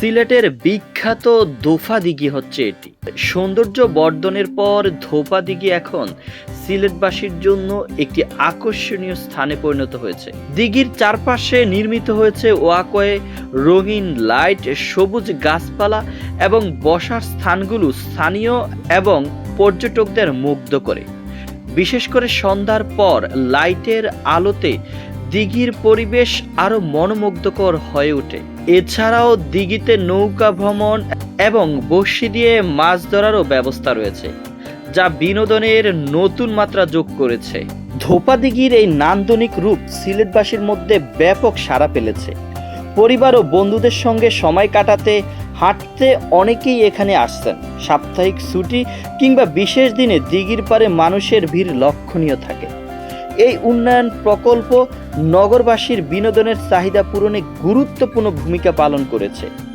সিলেটের বিখ্যাত দোফা দিঘি হচ্ছে এটি। সৌন্দর্য বর্ধনের পর ধোপা দিঘি এখন সিলেটবাসীর জন্য একটি আকর্ষণীয় স্থানে পরিণত হয়েছে। দিঘির চারপাশে নির্মিত হয়েছে ওয়াকয়ে রঙিন লাইট, সবুজ গাছপালা এবং বসার স্থানগুলো স্থানীয় এবং পর্যটকদের মুগ্ধ করে। বিশেষ করে সন্ধ্যার পর লাইটের আলোতে দিঘির পরিবেশ আরও মনোমুগ্ধকর হয়ে ওঠে। এছাড়াও দিঘিতে নৌকা ভ্রমণ এবং বড়শি দিয়ে মাছ ধরারও ব্যবস্থা রয়েছে, যা বিনোদনের নতুন মাত্রা যোগ করেছে। ধোপা দিঘির এই নান্দনিক রূপ সিলেটবাসীর মধ্যে ব্যাপক সাড়া ফেলেছে। পরিবার ও বন্ধুদের সঙ্গে সময় কাটাতে, হাঁটতে অনেকেই এখানে আসছেন। সাপ্তাহিক ছুটি কিংবা বিশেষ দিনে দিঘির পারে মানুষের ভিড় লক্ষণীয় থাকে। এই উন্নয়ন প্রকল্প নগরবাসীর বিনোদনের চাহিদা পূরণে গুরুত্বপূর্ণ ভূমিকা পালন করেছে।